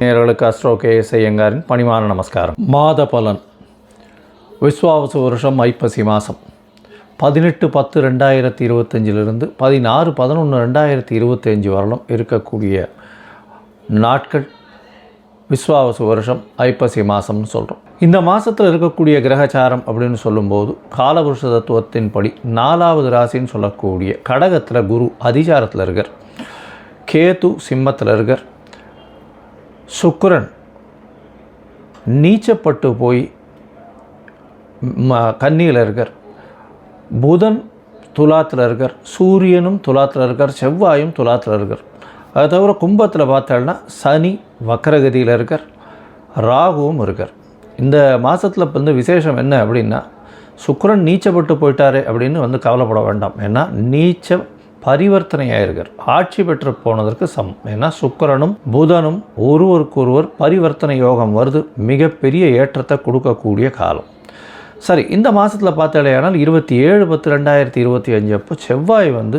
நேர்களுக்கு astro K S ஐயங்காரின் பணிவான நமஸ்காரம். மாத பலன். விஸ்வாவசு வருஷம் ஐப்பசி மாதம் பதினெட்டு பத்து ரெண்டாயிரத்தி இருபத்தஞ்சிலிருந்து பதினாறு பதினொன்று ரெண்டாயிரத்தி இருபத்தஞ்சி வரலும் இருக்கக்கூடிய நாட்கள் விஸ்வாவசு வருஷம் ஐப்பசி மாதம்னு சொல்கிறோம் இந்த மாதத்தில் இருக்கக்கூடிய கிரகச்சாரம் அப்படின்னு சொல்லும்போது காலபுருஷ தத்துவத்தின்படி நாலாவது ராசின்னு சொல்லக்கூடிய கடகத்தில் குரு அதிசாரத்தில் இருக்கார். கேது சிம்மத்தில் இருக்கார். சுக்கரன் நீச்சப்பட்டு போய் ம- கன்னியில் இருக்கார். புதன் துலாத்தில் இருக்கார். சூரியனும் துலாத்தில் இருக்கார். செவ்வாயும் துலாத்தில் இருக்கார். அது தவிர கும்பத்தில் பார்த்தோம்னா சனி வக்கரகதியில் இருக்கார். ராகுவும் இருக்கார். இந்த மாதத்தில் வந்து விசேஷம் என்ன அப்படின்னா சுக்கரன் நீச்சப்பட்டு போயிட்டாரு அப்படின்னு வந்து கவலைப்பட வேண்டாம். ஏன்னா நீச்ச பரிவர்த்தனையாயிருக்கார். ஆட்சி பெற்று போனதற்கு சமம். ஏன்னா சுக்கரனும் புதனும் ஒருவருக்கொருவர் பரிவர்த்தனை யோகம் வருது. மிகப்பெரிய ஏற்றத்தை கொடுக்கக்கூடிய காலம். சரி இந்த மாதத்தில் பார்த்தாலேயானால் இருபத்தி ஏழு பத்து ரெண்டாயிரத்தி இருபத்தி அஞ்சு அப்போ செவ்வாய் வந்து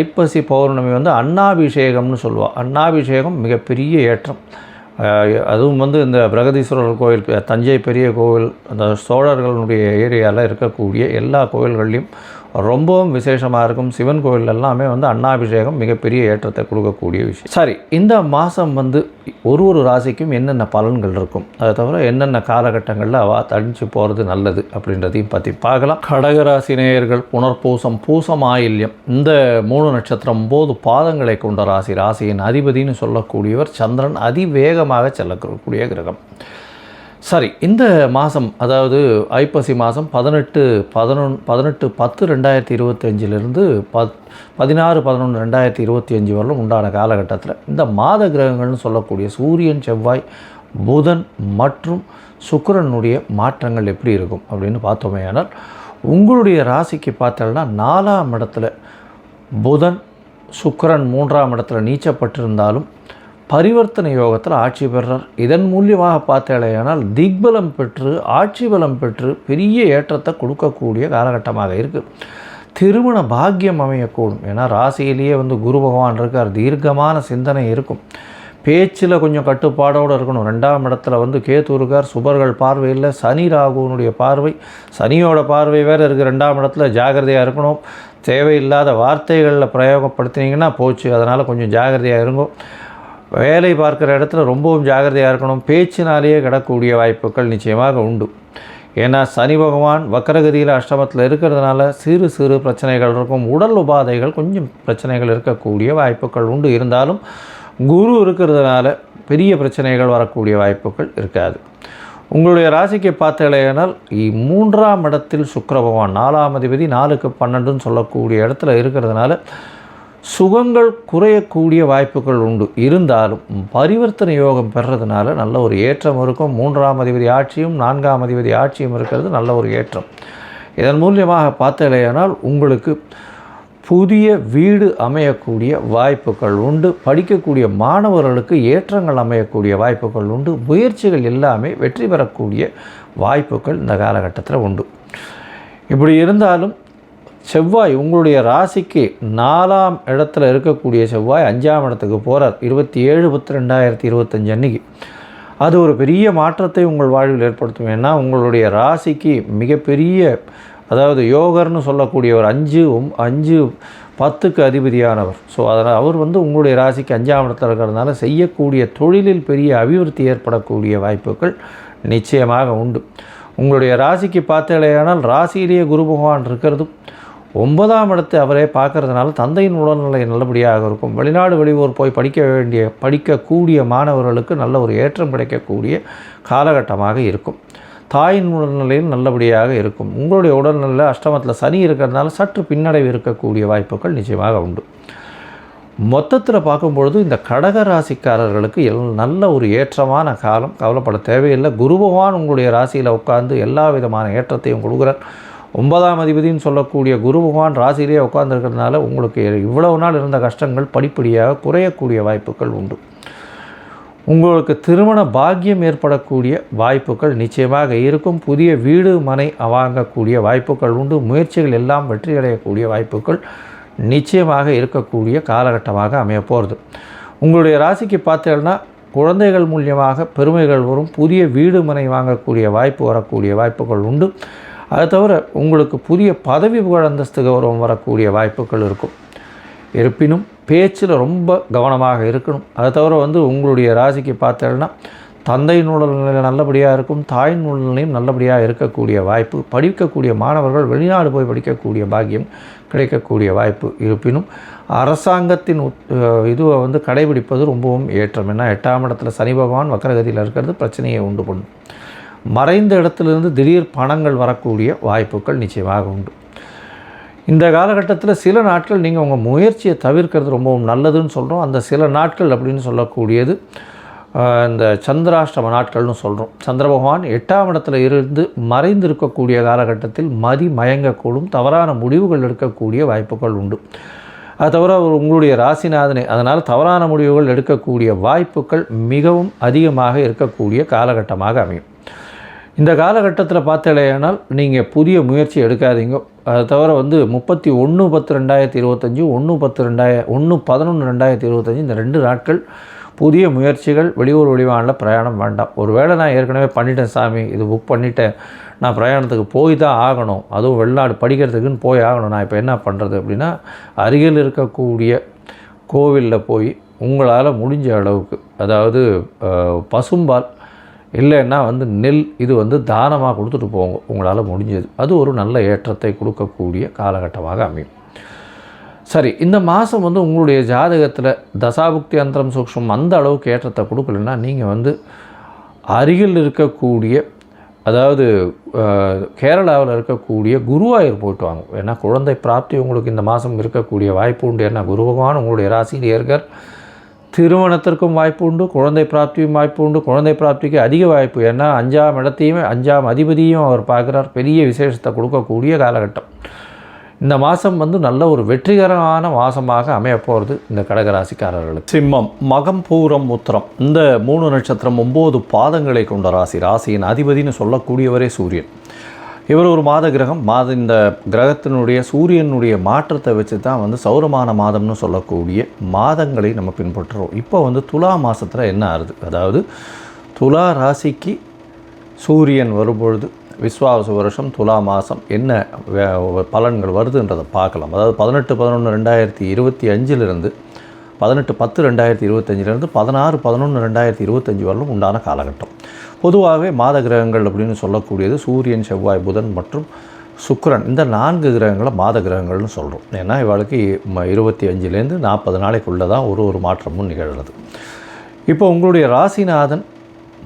ஐப்பசி பௌர்ணமி வந்து அன்னாபிஷேகம்னு சொல்லுவாள் அன்னாபிஷேகம் மிகப்பெரிய ஏற்றம். அதுவும் வந்து இந்த பிரகதீஸ்வரர் கோயில் தஞ்சை பெரிய கோவில் அந்த சோழர்களுடைய ஏரியாவில் இருக்கக்கூடிய எல்லா கோயில்கள்லேயும் ரொம்பவும் விசேஷமாக இருக்கும். சிவன் கோயில் எல்லாமே வந்து அன்னாபிஷேகம் மிகப்பெரிய ஏற்றத்தை கொடுக்கக்கூடிய விஷயம். சரி இந்த மாதம் வந்து ஒரு ஒரு ராசிக்கும் என்னென்ன பலன்கள் இருக்கும்? அதை தவிர என்னென்ன காலகட்டங்களில் அவ தடிச்சு போகிறது நல்லது அப்படின்றதையும் பற்றி பார்க்கலாம். கடகராசி நேயர்கள் புனர்பூசம் பூசம் ஆயில்யம் இந்த மூணு நட்சத்திரம் போது பாதங்களை கொண்ட ராசி ராசியின் அதிபதின்னு சொல்லக்கூடியவர் சந்திரன் அதிவேகமாக செல்லக்கூடிய கிரகம். சரி இந்த மாதம் அதாவது ஐப்பசி மாதம் பதினெட்டு பதினொன்று பதினெட்டு பத்து ரெண்டாயிரத்தி இருபத்தஞ்சிலிருந்து பத் பதினாறு பதினொன்று ரெண்டாயிரத்தி இருபத்தி அஞ்சு வரலும் உண்டான காலகட்டத்தில் இந்த மாத கிரகங்கள்னு சொல்லக்கூடிய சூரியன் செவ்வாய் புதன் மற்றும் சுக்கரனுடைய மாற்றங்கள் எப்படி இருக்கும் அப்படின்னு பார்த்தோமே ஆனால் உங்களுடைய ராசிக்கு பார்த்தோம்னா நாலாம் இடத்துல புதன் சுக்கிரன் மூன்றாம் இடத்துல நீச்சப்பட்டிருந்தாலும் பரிவர்த்தனை யோகத்தில் ஆட்சி பெறுறார். இதன் மூலியமாக பார்த்தேனால் திக்பலம் பெற்று ஆட்சி பலம் பெற்று பெரிய ஏற்றத்தை கொடுக்கக்கூடிய காலகட்டமாக இருக்குது திருமண பாக்கியம் அமையக்கூடும். ஏன்னா ராசியிலேயே வந்து குரு பகவான் இருக்கார். தீர்க்கமான சிந்தனை இருக்கும். பேச்சில் கொஞ்சம் கட்டுப்பாடோடு இருக்கணும். ரெண்டாம் இடத்துல வந்து கேத்து இருக்கார். சுபர்கள் பார்வையில் சனி ராகுனுடைய பார்வை சனியோட பார்வை வேறு இருக்குது ரெண்டாம் இடத்துல ஜாகிரதையாக இருக்கணும். தேவையில்லாத வார்த்தைகளில் பிரயோகப்படுத்தினீங்கன்னா போச்சு. அதனால் கொஞ்சம் ஜாகிரதையாக இருக்கும் வேலை பார்க்குற இடத்துல ரொம்பவும் ஜாகிரதையாக இருக்கணும். பேச்சினாலேயே கிடக்கூடிய வாய்ப்புகள் நிச்சயமாக உண்டு. ஏன்னா சனி பகவான் வக்கரகதியில் அஷ்டமத்தில் இருக்கிறதுனால சிறு சிறு பிரச்சனைகள் இருக்கும். உடல் உபாதைகள் கொஞ்சம் பிரச்சனைகள் இருக்கக்கூடிய வாய்ப்புகள் உண்டு. இருந்தாலும் குரு இருக்கிறதுனால பெரிய பிரச்சனைகள் வரக்கூடிய வாய்ப்புகள் இருக்காது. உங்களுடைய ராசிக்கு பார்த்தீங்களேனால் மூன்றாம் இடத்தில் சுக்கர பகவான் நாலாம் அதிபதி நாலுக்கு பன்னெண்டுன்னு சொல்லக்கூடிய இடத்துல இருக்கிறதுனால சுகங்கள் குறையக்கூடிய வாய்ப்புகள் உண்டு. இருந்தாலும் பரிவர்த்தனை யோகம் பெறதுனால நல்ல ஒரு ஏற்றம் இருக்கும். மூன்றாம் அதிபதி ஆட்சியும் நான்காம் அதிபதி ஆட்சியும் இருக்கிறது நல்ல ஒரு ஏற்றம். இதன் மூலியமாக பார்த்தலையானால் உங்களுக்கு புதிய வீடு அமையக்கூடிய வாய்ப்புகள் உண்டு. படிக்கக்கூடிய மாணவர்களுக்கு ஏற்றங்கள் அமையக்கூடிய வாய்ப்புகள் உண்டு. முயற்சிகள் எல்லாமே வெற்றி பெறக்கூடிய வாய்ப்புகள் இந்த காலகட்டத்தில் உண்டு. இப்படி இருந்தாலும் செவ்வாய் உங்களுடைய ராசிக்கு நாலாம் இடத்துல இருக்கக்கூடிய செவ்வாய் அஞ்சாம் இடத்துக்கு போகிறார் இருபத்தி ஏழு பத்து ரெண்டாயிரத்தி இருபத்தஞ்சு அன்னைக்கு. அது ஒரு பெரிய மாற்றத்தை உங்கள் வாழ்வில் ஏற்படுத்தும். ஏன்னா உங்களுடைய ராசிக்கு மிகப்பெரிய அதாவது யோகர்னு சொல்லக்கூடிய ஒரு அஞ்சு அஞ்சு பத்துக்கு அதிபதியானவர். ஸோ அதனால் அவர் வந்து உங்களுடைய ராசிக்கு அஞ்சாம் இடத்துல இருக்கிறதுனால செய்யக்கூடிய தொழிலில் பெரிய அபிவிருத்தி ஏற்படக்கூடிய வாய்ப்புகள் நிச்சயமாக உண்டு. உங்களுடைய ராசிக்கு பார்த்தீங்களேயானால் ராசியிலேயே குரு பகவான் இருக்கிறதும் ஒன்பதாம் இடத்தை அவரே பார்க்கறதுனால தந்தையின் உடல்நிலை நல்லபடியாக இருக்கும். வெளிநாடு வெளியூர் போய் படிக்க வேண்டிய படிக்கக்கூடிய மாணவர்களுக்கு நல்ல ஒரு ஏற்றம் கிடைக்கக்கூடிய காலகட்டமாக இருக்கும். தாயின் உடல்நிலையும் நல்லபடியாக இருக்கும். உங்களுடைய உடல்நிலை அஷ்டமத்தில் சனி இருக்கிறதுனால சற்று பின்னடைவு இருக்கக்கூடிய வாய்ப்புகள் நிச்சயமாக உண்டு. மொத்தத்தில் பார்க்கும்பொழுது இந்த கடக ராசிக்காரர்களுக்கு எல் நல்ல ஒரு ஏற்றமான காலம். கவலைப்பட தேவையில்லை. குரு பகவான் உங்களுடைய ராசியில் உட்கார்ந்து எல்லா விதமான ஏற்றத்தையும் கொடுக்குறார். ஒன்பதாம் அதிபதினு சொல்லக்கூடிய குரு பகவான் ராசியிலேயே உட்கார்ந்துருக்கிறதுனால உங்களுக்கு இவ்வளவு நாள் இருந்த கஷ்டங்கள் படிப்படியாக குறையக்கூடிய வாய்ப்புகள் உண்டு. உங்களுக்கு திருமண பாக்கியம் ஏற்படக்கூடிய வாய்ப்புகள் நிச்சயமாக இருக்கும். புதிய வீடு மனை வாங்கக்கூடிய வாய்ப்புகள் உண்டு. முயற்சிகள் எல்லாம் வெற்றி அடையக்கூடிய வாய்ப்புகள் நிச்சயமாக இருக்கக்கூடிய காலகட்டமாக அமையப்போகிறது உங்களுடைய ராசிக்கு பார்த்தீங்கன்னா குழந்தைகள் மூலியமாக பெருமைகள் வரும். புதிய வீடு மனை வாங்கக்கூடிய வாய்ப்பு வரக்கூடிய வாய்ப்புகள் உண்டு. அது தவிர உங்களுக்கு புதிய பதவி புகழ் அந்தஸ்து கௌரவம் வரக்கூடிய வாய்ப்புகள் இருக்கும். இருப்பினும் பேச்சில் ரொம்ப கவனமாக இருக்கணும். அதை தவிர வந்து உங்களுடைய ராசிக்கு பார்த்தேன்னா தந்தை உடல்நிலை நல்லபடியாக இருக்கும் தாய் நூலையும் நல்லபடியாக இருக்கக்கூடிய வாய்ப்பு படிக்கக்கூடிய மாணவர்கள் வெளிநாடு போய் படிக்கக்கூடிய பாக்கியம் கிடைக்கக்கூடிய வாய்ப்பு. இருப்பினும் அரசாங்கத்தின் உத்- இதுவை வந்து கடைபிடிப்பது ரொம்பவும் ஏற்றம். ஏன்னா எட்டாம் இடத்துல சனி பகவான் வக்கரகதியில் இருக்கிறது பிரச்சனையை உண்டு பண்ணும். மறைந்த இடத்துலேருந்து திடீர் பணங்கள் வரக்கூடிய வாய்ப்புகள் நிச்சயமாக உண்டு. இந்த காலகட்டத்தில் சில நாட்கள் நீங்கள் உங்கள் முயற்சியை தவிர்க்கிறது ரொம்பவும் நல்லதுன்னு சொல்கிறோம் அந்த சில நாட்கள் அப்படின்னு சொல்லக்கூடியது இந்த சந்திராஷ்டம நாட்கள்னு சொல்கிறோம் சந்திர பகவான் எட்டாம் இடத்துல இருந்து மறைந்து இருக்கக்கூடிய காலகட்டத்தில் மதி மயங்கக்கூடும் தவறான முடிவுகள் எடுக்கக்கூடிய வாய்ப்புகள் உண்டு. அது தவிர அவர் உங்களுடைய ராசிநாதனை அதனால் தவறான முடிவுகள் எடுக்கக்கூடிய வாய்ப்புகள் மிகவும் அதிகமாக இருக்கக்கூடிய காலகட்டமாக அமையும். இந்த காலகட்டத்தில் பார்த்தலையானால் நீங்கள் புதிய முயற்சி எடுக்காதீங்க. அதை தவிர வந்து முப்பத்தி ஒன்று பத்து ரெண்டாயிரத்தி இருபத்தஞ்சி ஒன்று பத்து ரெண்டாயிர ஒன்று பதினொன்று ரெண்டாயிரத்தி இருபத்தஞ்சி இந்த ரெண்டு நாட்கள் புதிய முயற்சிகள் வெளியூர் வெளிவானில் பிரயாணம் வேண்டாம். ஒருவேளை நான் ஏற்கனவே பண்ணிட்டேன் சாமி இது புக் பண்ணிட்டேன். நான் பிரயாணத்துக்கு போய் தான் ஆகணும். அதுவும் வெளிநாடு படிக்கிறதுக்குன்னு போய் ஆகணும். நான் இப்போ என்ன பண்ணுறது அப்படின்னா அருகில் இருக்கக்கூடிய கோவிலில் போய் உங்களால் முடிஞ்ச அளவுக்கு அதாவது பசும்பால் இல்லைன்னா வந்து நெல் இது வந்து தானமாக கொடுத்துட்டு போங்க உங்களால் முடிஞ்சது. அது ஒரு நல்ல ஏற்றத்தை கொடுக்கக்கூடிய காலகட்டமாக அமையும். சரி இந்த மாதம் வந்து உங்களுடைய ஜாதகத்தில் தசாபுக்தி அந்தரம் சூக்ஷ்மம் அந்த அளவுக்கு ஏற்றத்தை கொடுக்கலன்னா நீங்கள் வந்து அருகில் இருக்கக்கூடிய அதாவது கேரளாவில் இருக்கக்கூடிய குருவாயூர் போயிட்டு வாங்க. ஏன்னா குழந்தை பிராப்தி உங்களுக்கு இந்த மாதம் இருக்கக்கூடிய வாய்ப்பு உண்டு. ஏன்னா குரு பகவான் உங்களுடைய ராசியில் திருமணத்திற்கும் வாய்ப்பு உண்டு குழந்தை பிராப்தியும் வாய்ப்பு உண்டு குழந்தை பிராப்திக்கு அதிக வாய்ப்பு. ஏன்னா அஞ்சாம் இடத்தையுமே அஞ்சாம் அதிபதியும் அவர் பார்க்குறார். பெரிய விசேஷத்தை கொடுக்கக்கூடிய காலகட்டம். இந்த மாதம் வந்து நல்ல ஒரு வெற்றிகரமான மாதமாக அமைய போகிறது இந்த கடகராசிக்காரர்களுக்கு. சிம்மம் மகம் பூரம் உத்திரம். இந்த மூணு நட்சத்திரம் ஒம்பது பாதங்களை கொண்ட ராசி. ராசியின் அதிபதினு சொல்லக்கூடியவரே சூரியன். இவர் ஒரு மாத கிரகம். மாத இந்த கிரகத்தினுடைய சூரியனுடைய மாற்றத்தை வச்சு தான் வந்து சௌரமான மாதம்னு சொல்லக்கூடிய மாதங்களை நம்ம பின்பற்றுறோம். இப்போ வந்து துலா மாதத்தில் என்ன ஆகுது அதாவது துலா ராசிக்கு சூரியன் வரும்பொழுது விஸ்வாவச வருஷம் துலா மாதம் என்ன வே- பலன்கள் வருதுன்றதை பார்க்கலாம். அதாவது பதினெட்டு பதினொன்று ரெண்டாயிரத்தி இருபத்தி அஞ்சிலிருந்து பதினெட்டு பத்து ரெண்டாயிரத்தி இருபத்தஞ்சிலேருந்து பதினாறு பதினொன்று ரெண்டாயிரத்தி இருபத்தஞ்சி வரலும் உண்டான காலகட்டம். பொதுவாகவே மாத கிரகங்கள் அப்படின்னு சொல்லக்கூடியது சூரியன் செவ்வாய் புதன் மற்றும் சுக்கரன். இந்த நான்கு கிரகங்களை மாத கிரகங்கள்னு சொல்கிறோம் ஏன்னா இவளுக்கு இருபத்தி அஞ்சுலேருந்து நாற்பது நாளைக்குள்ளே தான் ஒரு ஒரு மாற்றமும் நிகழ்கிறது இப்போ உங்களுடைய ராசிநாதன்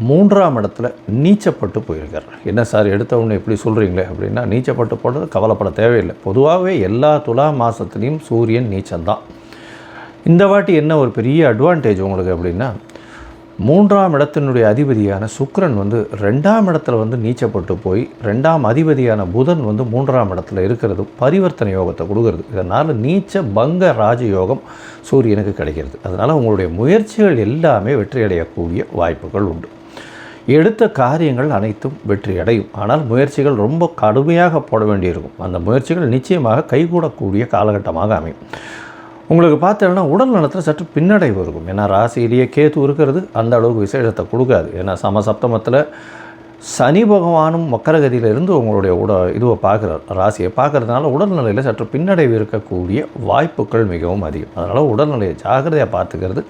மூன்றாம் இடத்துல நீச்சப்பட்டு போயிருக்கார். என்ன சார் எடுத்தவொடனே எப்படி இப்படி சொல்கிறீங்களே அப்படின்னா நீச்சப்பட்டு போடுறது கவலைப்பட தேவையில்லை. பொதுவாகவே எல்லா துலா மாதத்துலேயும் சூரியன் நீச்சம்தான். இந்த வாட்டி என்ன ஒரு பெரிய அட்வான்டேஜ் உங்களுக்கு அப்படின்னா மூன்றாம் இடத்தினுடைய அதிபதியான சுக்ரன் வந்து ரெண்டாம் இடத்துல வந்து நீச்சப்பட்டு போய் ரெண்டாம் அதிபதியான புதன் வந்து மூன்றாம் இடத்துல இருக்கிறது பரிவர்த்தனை யோகத்தை கொடுக்கறது. இதனால் நீச்ச பங்க ராஜயோகம் சூரியனுக்கு கிடைக்கிறது. அதனால் உங்களுடைய முயற்சிகள் எல்லாமே வெற்றியடையக்கூடிய வாய்ப்புகள் உண்டு. எடுத்த காரியங்கள் அனைத்தும் வெற்றி அடையும் ஆனால் முயற்சிகள் ரொம்ப கடுமையாக போட வேண்டியிருக்கும். அந்த முயற்சிகள் நிச்சயமாக கைகூடக்கூடிய காலகட்டமாக அமையும். உங்களுக்கு பார்த்தீங்கன்னா உடல் நலத்தில் சற்று பின்னடைவு இருக்கும். ஏன்னா ராசியிலேயே கேத்து இருக்கிறது அந்த அளவுக்கு விசேஷத்தை கொடுக்காது. ஏன்னா சமசப்தமத்தில் சனி பகவானும் மக்கரகதியிலிருந்து உங்களுடைய உட இதுவை பார்க்குறார். ராசியை பார்க்கறதுனால உடல்நிலையில் சற்று பின்னடைவு இருக்கக்கூடிய வாய்ப்புகள் மிகவும் அதிகம். அதனால் உடல்நிலையை ஜாக்கிரதையாக பார்த்துக்கிறது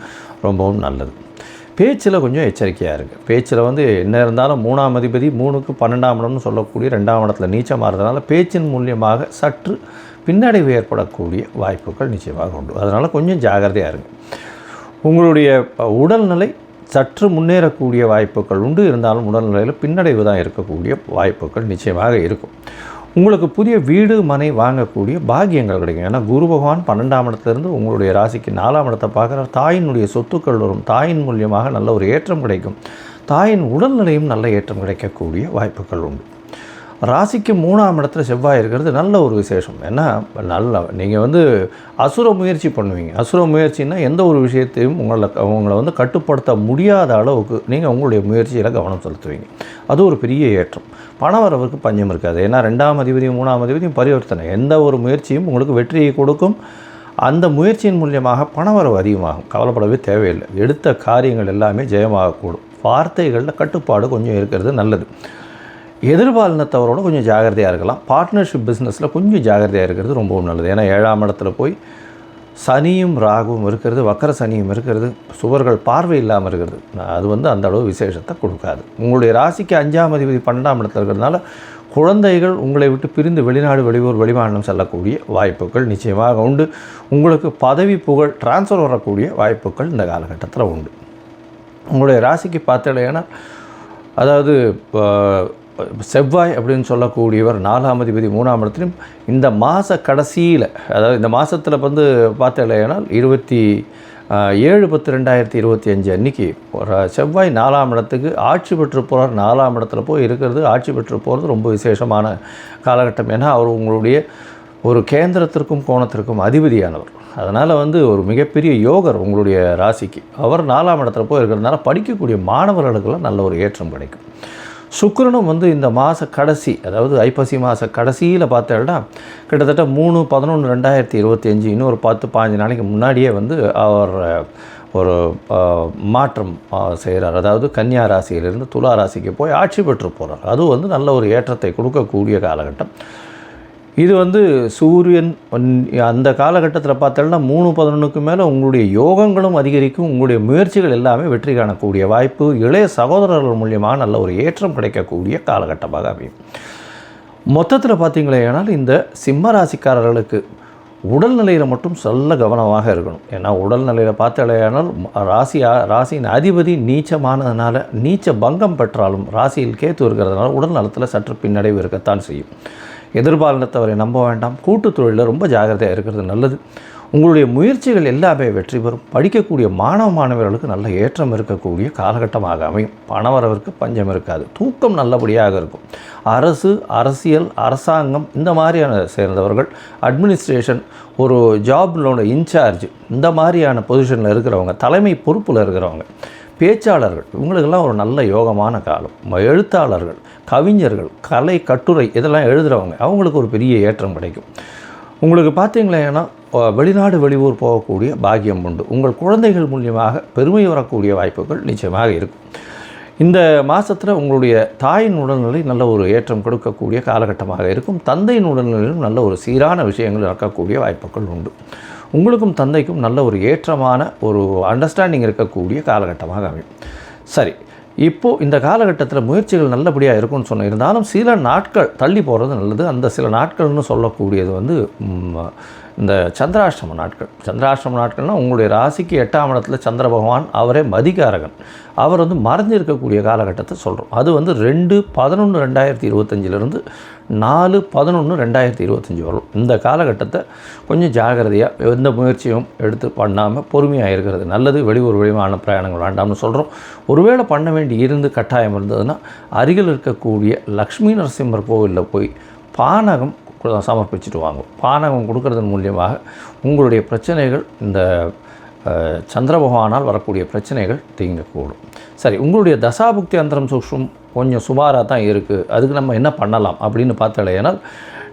ரொம்பவும் நல்லது. பேச்சில் கொஞ்சம் எச்சரிக்கையாக இருக்குது பேச்சில் வந்து என்ன இருந்தாலும் மூணாம் அதிபதி மூணுக்கு பன்னெண்டாம் இடம்னு சொல்லக்கூடிய ரெண்டாம் இடத்துல நீச்சமாக மாறுறதுனால பேச்சின் மூலியமாக சற்று பின்னடைவு ஏற்படக்கூடிய வாய்ப்புகள் நிச்சயமாக உண்டு. அதனால் கொஞ்சம் ஜாகிரதையாக இருங்க. உங்களுடைய உடல்நிலை சற்று முன்னேறக்கூடிய வாய்ப்புகள் உண்டு. இருந்தாலும் உடல்நிலையில் பின்னடைவு தான் இருக்கக்கூடிய வாய்ப்புகள் நிச்சயமாக இருக்கும். உங்களுக்கு புதிய வீடு மனை வாங்கக்கூடிய பாகியங்கள் கிடைக்கும். ஏன்னா குரு பகவான் பன்னெண்டாம் இடத்துலேருந்து உங்களுடைய ராசிக்கு நாலாம் இடத்தை பார்க்குற தாயினுடைய சொத்துக்கள் வரும். தாயின் மூலியமாக நல்ல ஒரு ஏற்றம் கிடைக்கும். தாயின் உடல்நிலையும் நல்ல ஏற்றம் கிடைக்கக்கூடிய வாய்ப்புகள் உண்டு. ராசிக்கு மூணாம் இடத்துல செவ்வாய் இருக்கிறது நல்ல ஒரு விசேஷம். ஏன்னா நல்ல நீங்கள் வந்து அசுர முயற்சி பண்ணுவீங்க. அசுர முயற்சின்னா எந்த ஒரு விஷயத்தையும் உங்களை உங்களை வந்து கட்டுப்படுத்த முடியாத அளவுக்கு நீங்கள் உங்களுடைய முயற்சியில் கவனம் செலுத்துவீங்க. அது ஒரு பெரிய ஏற்றம். பணவரவுக்கு பஞ்சம் இருக்காது. ஏன்னா ரெண்டாம் அதிபதியும் மூணாம் அதிபதியும் பரிவர்த்தனை. எந்த ஒரு முயற்சியும் உங்களுக்கு வெற்றியை கொடுக்கும். அந்த முயற்சியின் மூலியமாக பணவரவு அதிகமாகும். கவலைப்படவே தேவையில்லை. எடுத்த காரியங்கள் எல்லாமே ஜெயமாகக்கூடும். வார்த்தைகளில் கட்டுப்பாடு கொஞ்சம் இருக்கிறது நல்லது. எதிர்பாலினத்தவரோட கொஞ்சம் ஜாகிரதையாக இருக்கலாம். பார்ட்னர்ஷிப் பிஸ்னஸில் கொஞ்சம் ஜாகிரதையாக இருக்கிறது ரொம்பவும் நல்லது. ஏன்னா ஏழாம் இடத்துல போய் சனியும் ராகுவும் இருக்கிறது வக்கர சனியும் இருக்கிறது சுவர்கள் பார்வை இல்லாமல் இருக்கிறது. அது வந்து அந்த அளவு விசேஷத்தை கொடுக்காது. உங்களுடைய ராசிக்கு அஞ்சாம் அதிபதி பன்னெண்டாம் இடத்துல இருக்கிறதுனால குழந்தைகள் உங்களை விட்டு பிரிந்து வெளிநாடு வெளியூர் வெளிமாநிலம் செல்லக்கூடிய வாய்ப்புகள் நிச்சயமாக உண்டு. உங்களுக்கு பதவி புகழ் டிரான்ஸ்ஃபர் வரக்கூடிய வாய்ப்புகள் இந்த காலகட்டத்தில் உண்டு. உங்களுடைய ராசிக்கு பார்த்தீங்கன்னா அதாவது இப்போ, செவ்வாய் அப்படின்னு சொல்லக்கூடியவர் நாலாம் அதிபதி மூணாம் இடத்துலையும் இந்த மாத கடைசியில் அதாவது இந்த மாதத்தில் வந்து பார்த்தீங்கன்னா இருபத்தி ஏழு பத்து ரெண்டாயிரத்தி இருபத்தி அஞ்சு அன்னைக்கு ஒரு செவ்வாய் நாலாம் இடத்துக்கு ஆட்சி பெற்று போகிறார் நாலாம் இடத்துல போய் இருக்கிறது ஆட்சி பெற்று போகிறது ரொம்ப விசேஷமான காலகட்டம். ஏன்னா அவர் உங்களுடைய ஒரு கேந்திரத்திற்கும் கோணத்திற்கும் அதிபதியானவர். அதனால் வந்து ஒரு மிகப்பெரிய யோகர் உங்களுடைய ராசிக்கு. அவர் நாலாம் இடத்துல போய் இருக்கிறதுனால படிக்கக்கூடிய மாணவர்களுக்கெல்லாம் நல்ல ஒரு ஏற்றம் கிடைக்கும். சுக்கரனும் வந்து இந்த மாத கடைசி அதாவது ஐப்பசி மாத கடைசியில் பார்த்தோம்னா கிட்டத்தட்ட மூணு பதினொன்று ரெண்டாயிரத்தி இருபத்தி அஞ்சு இன்னொரு பத்து பாஞ்சு நாளைக்கு முன்னாடியே வந்து அவர் ஒரு மாற்றம் செய்கிறார் அதாவது கன்னியா ராசியிலிருந்து துலா ராசிக்கு போய் ஆட்சி பெற்று போகிறார் அது வந்து நல்ல ஒரு ஏற்றத்தை கொடுக்கக்கூடிய காலகட்டம். இது வந்து சூரியன் அந்த காலகட்டத்தில் பார்த்தோம்னா மூணு பதினொன்றுக்கு மேலே உங்களுடைய யோகங்களும் அதிகரிக்கும் உங்களுடைய முயற்சிகள் எல்லாமே வெற்றி காணக்கூடிய வாய்ப்பு இளைய சகோதரர்கள் மூலியமாக நல்ல ஒரு ஏற்றம் கிடைக்கக்கூடிய காலகட்டமாக அமையும். மொத்தத்தில் பார்த்தீங்களேனால் இந்த சிம்ம ராசிக்காரர்களுக்கு உடல்நிலையில் மட்டும் சொல்ல கவனமாக இருக்கணும். ஏன்னா உடல்நிலையில் பார்த்தாலேயானால் ராசி ராசியின் அதிபதி நீச்சமானதுனால நீச்ச பங்கம் பெற்றாலும் ராசியில் கேத்து இருக்கிறதுனால உடல் நலத்தில் சற்று பின்னடைவு இருக்கத்தான் செய்யும். எதிர்பாலினத்தவரை நம்ப வேண்டாம். கூட்டு தொழிலில் ரொம்ப ஜாகிரதையாக இருக்கிறது நல்லது. உங்களுடைய முயற்சிகள் எல்லாமே வெற்றி பெறும். படிக்கக்கூடிய மாணவ மாணவர்களுக்கு நல்ல ஏற்றம் இருக்கக்கூடிய காலகட்டமாக அமையும். பணவரவிற்கு பஞ்சம் இருக்காது. தூக்கம் நல்லபடியாக இருக்கும். அரசு அரசியல் அரசாங்கம் இந்த மாதிரியான சேர்ந்தவர்கள் அட்மினிஸ்ட்ரேஷன் ஒரு ஜாப்லோட இன்சார்ஜ் இந்த மாதிரியான பொசிஷனில் இருக்கிறவங்க தலைமை பொறுப்பில் இருக்கிறவங்க பேச்சாளர்கள் இவங்களுக்கெல்லாம் ஒரு நல்ல யோகமான காலம். எழுத்தாளர்கள் கவிஞர்கள் கலை கட்டுரை இதெல்லாம் எழுதுகிறவங்க அவங்களுக்கு ஒரு பெரிய ஏற்றம் கிடைக்கும். உங்களுக்கு பார்த்தீங்களேன்னா வெளிநாடு வெளியூர் போகக்கூடிய பாக்கியம் உண்டு. உங்கள் குழந்தைகள் மூலியமாக பெருமை வரக்கூடிய வாய்ப்புகள் நிச்சயமாக இருக்கும். இந்த மாதத்தில் உங்களுடைய தாயின் உடல்நிலை நல்ல ஒரு ஏற்றம் கொடுக்கக்கூடிய காலகட்டமாக இருக்கும். தந்தையின் உடல்நிலையிலும் நல்ல ஒரு சீரான விஷயங்கள் நடக்கக்கூடிய வாய்ப்புகள் உண்டு. உங்களுக்கும் தந்தைக்கும் நல்ல ஒரு ஏற்றமான ஒரு அண்டர்ஸ்டாண்டிங் இருக்கக்கூடிய காலகட்டமாக அமையும். சரி இப்போது இந்த காலகட்டத்தில் முயற்சிகள் நல்லபடியாக இருக்கும்னு சொன்ன இருந்தாலும் சில நாட்கள் தள்ளி போகிறது நல்லது. அந்த சில நாட்கள்னு சொல்லக்கூடியது வந்து இந்த சந்திராஷ்டம நாட்கள். சந்திராஷ்டம நாட்கள்னால் உங்களுடைய ராசிக்கு எட்டாம் இடத்துல சந்திர பகவான் அவரே மதிகாரகன். அவர் வந்து மறைஞ்சிருக்கக்கூடிய காலகட்டத்தை சொல்கிறோம் அது வந்து ரெண்டு பதினொன்று ரெண்டாயிரத்தி இருபத்தஞ்சிலிருந்து நாலு பதினொன்று ரெண்டாயிரத்தி இருபத்தஞ்சி வரும். இந்த காலகட்டத்தை கொஞ்சம் ஜாகிரதையாக எந்த முயற்சியும் எடுத்து பண்ணாமல் பொறுமையாக இருக்கிறது நல்லது. வெளியூர் வெளிமான பிரயாணங்கள் வேண்டாம்னு சொல்கிறோம் ஒருவேளை பண்ண வேண்டி இருந்து கட்டாயம் இருந்ததுன்னா அருகில் இருக்கக்கூடிய லக்ஷ்மி நரசிம்மர் கோவிலில் போய் பானகம் சமர்ப்பிச்சுட்டு வாங்க பானகம் கொடுக்கறதன் மூலியமாக உங்களுடைய பிரச்சனைகள் இந்த அஹ், சந்திர பகவானால் வரக்கூடிய பிரச்சனைகள் தீங்கக்கூடும். சரி உங்களுடைய தசாபுக்தி அந்தரம் சூக்ஷம் கொஞ்சம் சுமாராக தான் இருக்குது அதுக்கு நம்ம என்ன பண்ணலாம் அப்படின்னு பார்த்தாலேனால்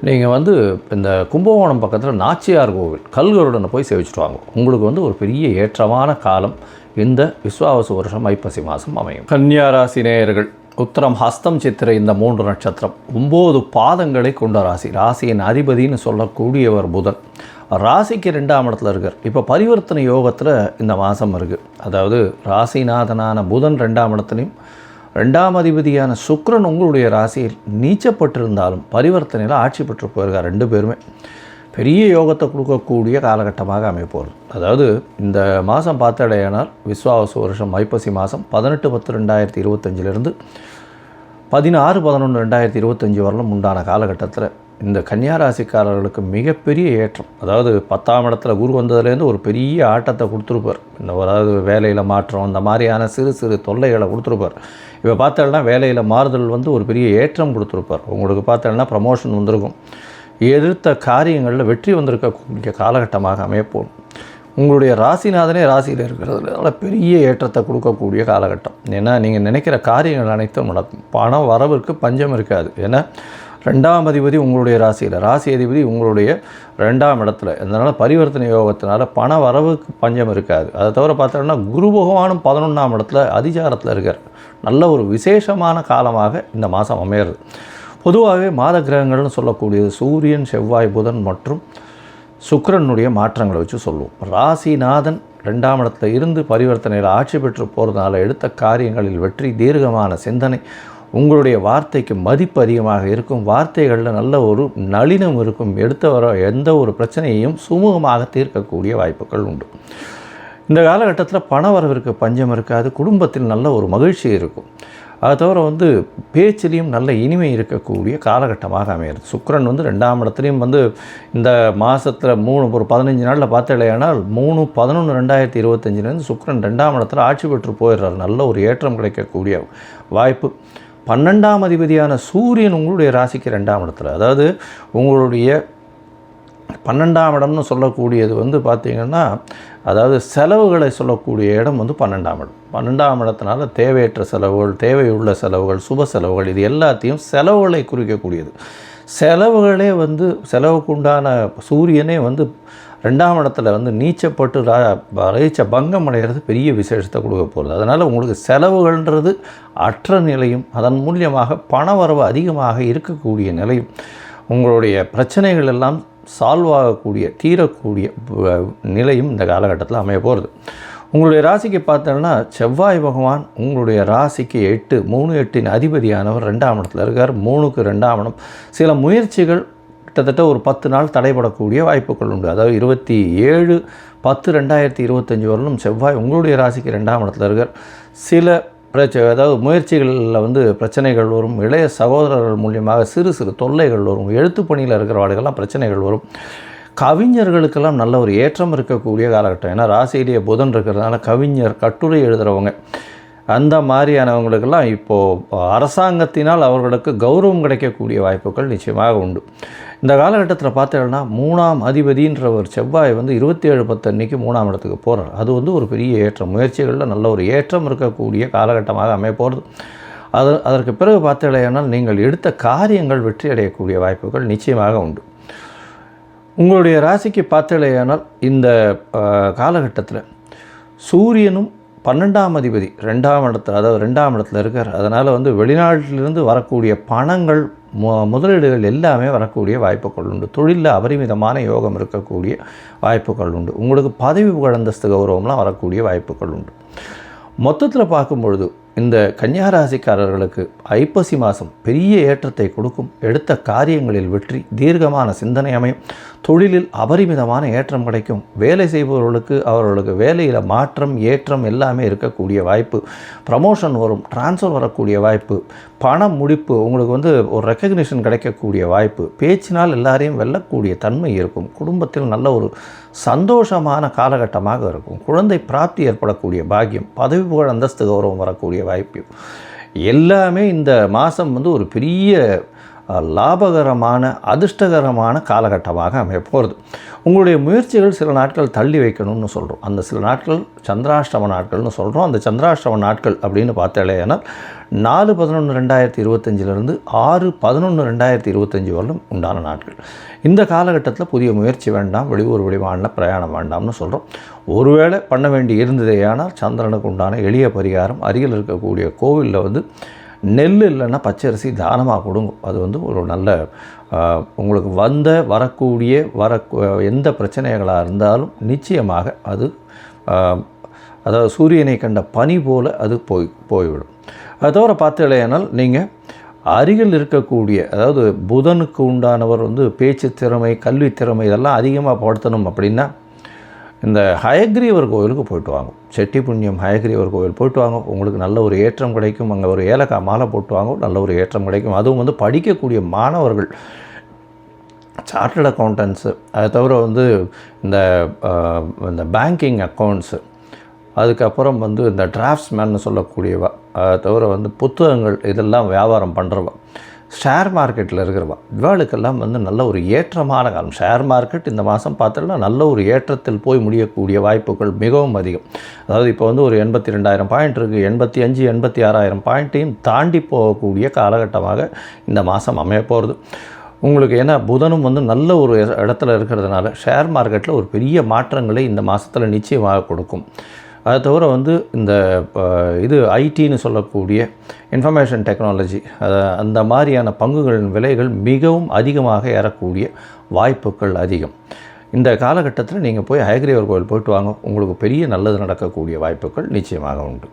நீங்கள் வந்து இந்த கும்பகோணம் பக்கத்தில் நாச்சியார் கோவில் கல்கருடனை போய் சேவிச்சுட்டு வாங்க. உங்களுக்கு வந்து ஒரு பெரிய ஏற்றமான காலம் இந்த விஸ்வாவசு வருஷம் ஐப்பசி மாதம் அமையும். கன்னியா ராசி நேயர்கள் உத்தரம் ஹஸ்தம் சித்திரை இந்த மூன்று நட்சத்திரம். ஒம்பது பாதங்களை கொண்ட ராசி. ராசியின் அதிபதின்னு சொல்லக்கூடியவர் புதன். ராசிக்கு ரெண்டாம் இடத்துல இருக்கார். இப்போ பரிவர்த்தனை யோகத்தில் இந்த மாதம் இருக்குது அதாவது ராசிநாதனான புதன் ரெண்டாம் இடத்துலையும் ரெண்டாம் அதிபதியான சுக்ரன் உங்களுடைய ராசியில் நீச்சப்பட்டிருந்தாலும் பரிவர்த்தனையில் ஆட்சி பெற்று போயிருக்கார் ரெண்டு பேருமே. பெரிய யோகத்தை கொடுக்கக்கூடிய காலகட்டமாக அமைப்போகிறது அதாவது இந்த மாதம் பார்த்தடையானால் விஸ்வாவச வருஷம் ஐப்பசி மாதம் பதினெட்டு பத்து ரெண்டாயிரத்தி இருபத்தஞ்சிலிருந்து பதினாறு பதினொன்று ரெண்டாயிரத்தி இருபத்தஞ்சி வரலும் உண்டான காலகட்டத்தில் இந்த கன்னியா ராசிக்காரர்களுக்கு மிகப்பெரிய ஏற்றம். அதாவது பத்தாம் இடத்துல குரு வந்ததுலேருந்து ஒரு பெரிய ஆட்டத்தை கொடுத்துருப்பார். இந்த அதாவது வேலையில் மாற்றம் இந்த மாதிரியான சிறு சிறு தொல்லைகளை கொடுத்துருப்பார். இப்போ பார்த்தோம்னா வேலையில் மாறுதல் வந்து ஒரு பெரிய ஏற்றம் கொடுத்துருப்பார். உங்களுக்கு பார்த்தோம்னா ப்ரமோஷன் வந்திருக்கும். எதிர்த்த காரியங்களில் வெற்றி வந்திருக்கக்கூடிய காலகட்டமாக அமையப்போம். உங்களுடைய ராசிநாதனே ராசியில் இருக்கிறதுனால பெரிய ஏற்றத்தை கொடுக்கக்கூடிய காலகட்டம். ஏன்னா நீங்கள் நினைக்கிற காரியங்கள் அனைத்தும் நடக்கும் பணம் வரவிற்கு பஞ்சம் இருக்காது. ஏன்னா ரெண்டாம் அதிபதி உங்களுடைய ராசியில். ராசி அதிபதி உங்களுடைய ரெண்டாம் இடத்துல. அதனால் பரிவர்த்தனை யோகத்தினால பண வரவுக்கு பஞ்சம் இருக்காது. அதை தவிர பார்த்தோம்னா குரு பகவானும் பதினொன்றாம் இடத்துல அதிகாரத்தில் இருக்கார். நல்ல ஒரு விசேஷமான காலமாக இந்த மாதம் அமையிறது. பொதுவாகவே மாத கிரகங்கள்னு சொல்லக்கூடியது சூரியன் செவ்வாய் புதன் மற்றும் சுக்கரனுடைய மாற்றங்களை வச்சு சொல்லுவோம். ராசிநாதன் ரெண்டாம் இடத்துல இருந்து பரிவர்த்தனையில் ஆட்சி பெற்று போகிறதுனால எடுத்த காரியங்களில் வெற்றி தீர்க்கமான சிந்தனை உங்களுடைய வார்த்தைக்கு மதிப்பு அதிகமாக இருக்கும். வார்த்தைகளில் நல்ல ஒரு நளினம் இருக்கும். எடுத்து வர எந்த ஒரு பிரச்சனையையும் சுமூகமாக தீர்க்கக்கூடிய வாய்ப்புகள் உண்டு. இந்த காலகட்டத்தில் பண வரவிற்கு பஞ்சம் இருக்காது. குடும்பத்தில் நல்ல ஒரு மகிழ்ச்சி இருக்கும். அதை தவிர வந்து பேச்சிலையும் நல்ல இனிமை இருக்கக்கூடிய காலகட்டமாக அமையிறது சுக்கரன் வந்து ரெண்டாம் இடத்துலையும் வந்து இந்த மாதத்தில் மூணு ஒரு பதினஞ்சு நாளில் பார்த்தலையானால் மூணு பதினொன்று ரெண்டாயிரத்தி இருபத்தஞ்சிலேருந்து சுக்கரன் ரெண்டாம் இடத்துல ஆட்சி பெற்று போயிடுறார். நல்ல ஒரு ஏற்றம் கிடைக்கக்கூடிய வாய்ப்பு. பன்னெண்டாம் அதிபதியான சூரியன் உங்களுடைய ராசிக்கு ரெண்டாம் இடத்துல. அதாவது உங்களுடைய பன்னெண்டாம் இடம்னு சொல்லக்கூடியது வந்து பார்த்திங்கன்னா அதாவது செலவுகளை சொல்லக்கூடிய இடம் வந்து பன்னெண்டாம் இடம். பன்னெண்டாம் இடத்தினால தேவையற்ற செலவுகள் தேவையுள்ள செலவுகள் சுப செலவுகள் இது எல்லாத்தையும் செலவுகளை குறிக்கக்கூடியது. செலவுகளே வந்து செலவுக்குண்டான சூரியனே வந்து ரெண்டாம் இடத்துல வந்து நீச்சப்பட்டு ரயிச்ச பங்கம் அடைகிறது பெரிய விசேஷத்தை கொடுக்க போகிறது அதனால் உங்களுக்கு செலவுகள்ன்றது அற்ற நிலையும் அதன் மூலியமாக பண வரவு அதிகமாக இருக்கக்கூடிய நிலையும் உங்களுடைய பிரச்சனைகள் எல்லாம் சால்வ் ஆகக்கூடிய தீரக்கூடிய நிலையும் இந்த காலகட்டத்தில் அமைய போகிறது உங்களுடைய ராசிக்கு பார்த்தோன்னா செவ்வாய் பகவான் உங்களுடைய ராசிக்கு எட்டு மூணு எட்டின் அதிபதியானவர் ரெண்டாம் இடத்துல இருக்கார். மூணுக்கு ரெண்டாம் இடம். சில முயற்சிகள் கிட்டத்தட்ட ஒரு பத்து நாள் தடைபடக்கூடிய வாய்ப்புகள் உண்டு. அதாவது இருபத்தி ஏழு பத்து ரெண்டாயிரத்தி இருபத்தஞ்சி வரலும் செவ்வாய் உங்களுடைய ராசிக்கு ரெண்டாம் இடத்துல இருக்கார். சில பிரச்சனை அதாவது முயற்சிகளில் வந்து பிரச்சனைகள் வரும். இளைய சகோதரர்கள் மூலியமாக சிறு சிறு தொல்லைகள் வரும். எழுத்து பணியில் இருக்கிறவர்களுக்கெல்லாம் பிரச்சனைகள் வரும். கவிஞர்களுக்கெல்லாம் நல்ல ஒரு ஏற்றம் இருக்கக்கூடிய காலகட்டம். ஏன்னா ராசியிலேயே புதன் இருக்கிறதுனால கவிஞர் கட்டுரை எழுதுகிறவங்க அந்த மாதிரியானவங்களுக்கெல்லாம் இப்போது அரசாங்கத்தினால் அவர்களுக்கு கௌரவம் கிடைக்கக்கூடிய வாய்ப்புகள் நிச்சயமாக உண்டு. இந்த காலகட்டத்தில் பார்த்தீங்கன்னா மூணாம் அதிபதின்ற ஒரு செவ்வாய் வந்து இருபத்தி ஏழு பத்து அன்னைக்கு மூணாம் இடத்துக்கு போகிறார் அது வந்து ஒரு பெரிய ஏற்றம். முயற்சிகளில் நல்ல ஒரு ஏற்றம் இருக்கக்கூடிய காலகட்டமாக அமைய போகிறது அது அதற்கு பிறகு பார்த்தீங்கன்னா நீங்கள் எடுத்த காரியங்கள் வெற்றி அடையக்கூடிய வாய்ப்புகள் நிச்சயமாக உண்டு. உங்களுடைய ராசிக்கு பார்த்தலையானால் இந்த காலகட்டத்தில் சூரியனும் பன்னெண்டாம் அதிபதி ரெண்டாம் இடத்துல அதாவது ரெண்டாம் இடத்துல இருக்கார். அதனால் வந்து வெளிநாட்டிலிருந்து வரக்கூடிய பணங்கள் மு முதலீடுகள் எல்லாமே வரக்கூடிய வாய்ப்புகள் உண்டு. தொழிலில் அபரிமிதமான யோகம் இருக்கக்கூடிய வாய்ப்புகள் உண்டு. உங்களுக்கு பதவி புகழந்தஸ்து கௌரவம்லாம் வரக்கூடிய வாய்ப்புகள் உண்டு. மொத்தத்தில் பார்க்கும் பொழுது இந்த கன்னியாராசிக்காரர்களுக்கு ஐப்பசி மாதம் பெரிய ஏற்றத்தை கொடுக்கும் எடுத்த காரியங்களில் வெற்றி தீர்க்கமான சிந்தனை அமையும். தொழிலில் அபரிமிதமான ஏற்றம் கிடைக்கும். வேலை செய்பவர்களுக்கு அவர்களுக்கு வேலையில் மாற்றம் ஏற்றம் எல்லாமே இருக்கக்கூடிய வாய்ப்பு. ப்ரமோஷன் வரும் ட்ரான்ஸ்ஃபர் வரக்கூடிய வாய்ப்பு. பணம் முடிப்பு உங்களுக்கு வந்து ஒரு ரெக்கக்னிஷன் கிடைக்கக்கூடிய வாய்ப்பு. பேச்சினால் எல்லாரையும் வெல்லக்கூடிய தன்மை இருக்கும். குடும்பத்தில் நல்ல ஒரு சந்தோஷமான காலகட்டமாக இருக்கும். குழந்தை பிராப்தி ஏற்படக்கூடிய பாக்கியம் பதவி புகழ் அந்தஸ்து கௌரவம் வரக்கூடிய வாய்ப்பு. எல்லாமே இந்த மாதம் வந்து ஒரு பெரிய லாபகரமான அதிர்ஷ்டகரமான காலகட்டமாக அமைய போகிறது உங்களுடைய முயற்சிகள் சில நாட்கள் தள்ளி வைக்கணும்னு சொல்கிறோம் அந்த சில நாட்கள் சந்திராஷ்டம நாட்கள்னு சொல்கிறோம் அந்த சந்திராஷ்டம நாட்கள் அப்படின்னு பார்த்தாலேனால் நாலு பதினொன்று ரெண்டாயிரத்தி இருபத்தஞ்சிலிருந்து ஆறு பதினொன்று ரெண்டாயிரத்தி இருபத்தஞ்சி வரலும் உண்டான நாட்கள். இந்த காலகட்டத்தில் புதிய முயற்சி வேண்டாம் வெளியூர் வெளிமாநில பிரயாணம் வேண்டாம்னு சொல்கிறோம் ஒருவேளை பண்ண வேண்டி இருந்ததேயானால் சந்திரனுக்கு உண்டான எளிய பரிகாரம் அருகில் இருக்கக்கூடிய கோவிலில் வந்து நெல் இல்லைன்னா பச்சரிசி தானமாக கொடுங்க. அது வந்து ஒரு நல்ல உங்களுக்கு வந்த வரக்கூடிய வர எந்த பிரச்சனைகளாக இருந்தாலும் நிச்சயமாக அது அதாவது சூரியனை கண்ட பனி போல் அது போய் போய்விடும். அது தவிர பார்த்தீங்களேனால் நீங்கள் அருகில் இருக்கக்கூடிய அதாவது புதனுக்கு உண்டானவர் வந்து பேச்சு திறமை கல்வி திறமை இதெல்லாம் அதிகமாக படுத்தணும் அப்படின்னா இந்த ஹயக்ரீவர் கோவிலுக்கு போயிட்டு வாங்க. செட்டி புண்ணியம் ஹயக்ரீவர் கோவில் போயிட்டு வாங்க. உங்களுக்கு நல்ல ஒரு ஏற்றம் கிடைக்கும். அங்கே ஒரு ஏலக்காய் மாலை போட்டு வாங்க. நல்ல ஒரு ஏற்றம் கிடைக்கும். அதுவும் வந்து படிக்கக்கூடிய மாணவர்கள். சார்ட்டர்ட் அக்கௌண்டன்ஸு அதை தவிர வந்து இந்த இந்த பேங்கிங் அக்கௌண்ட்ஸு அதுக்கப்புறம் வந்து இந்த டிராஃப்ட்ஸ்மேன்னு சொல்லக்கூடியவா. அதை தவிர வந்து புத்தகங்கள் இதெல்லாம் வியாபாரம் பண்ணுறவா ஷேர் மார்க்கெட்டில் இருக்கிறவா இவாளுக்கெல்லாம் வந்து நல்ல ஒரு ஏற்றமான காலம். ஷேர் மார்க்கெட் இந்த மாதம் பார்த்தோம்னா நல்ல ஒரு ஏற்றத்தில் போய் முடியக்கூடிய வாய்ப்புகள் மிகவும் அதிகம். அதாவது இப்போ வந்து ஒரு எண்பத்தி ரெண்டாயிரம் பாயிண்ட் இருக்குது எண்பத்தி அஞ்சு எண்பத்தி ஆறாயிரம் பாயிண்ட்டையும் தாண்டி போகக்கூடிய காலகட்டமாக இந்த மாதம் அமைய போகிறது உங்களுக்கு ஏன்னா புதனும் வந்து நல்ல ஒரு இடத்துல இருக்கிறதுனால ஷேர் மார்க்கெட்டில் ஒரு பெரிய மாற்றங்களை இந்த மாதத்தில் நிச்சயமாக கொடுக்கும். அதை தவிர வந்து இந்த இது ஐடின்னு சொல்லக்கூடிய இன்ஃபர்மேஷன் டெக்னாலஜி அந்த மாதிரியான பங்குகளின் விலைகள் மிகவும் அதிகமாக ஏறக்கூடிய வாய்ப்புகள் அதிகம். இந்த காலகட்டத்தில் நீங்கள் போய் ஹயக்ரீவர் கோவில் போயிட்டு வாங்க. உங்களுக்கு பெரிய நல்லது நடக்கக்கூடிய வாய்ப்புகள் நிச்சயமாக உண்டு.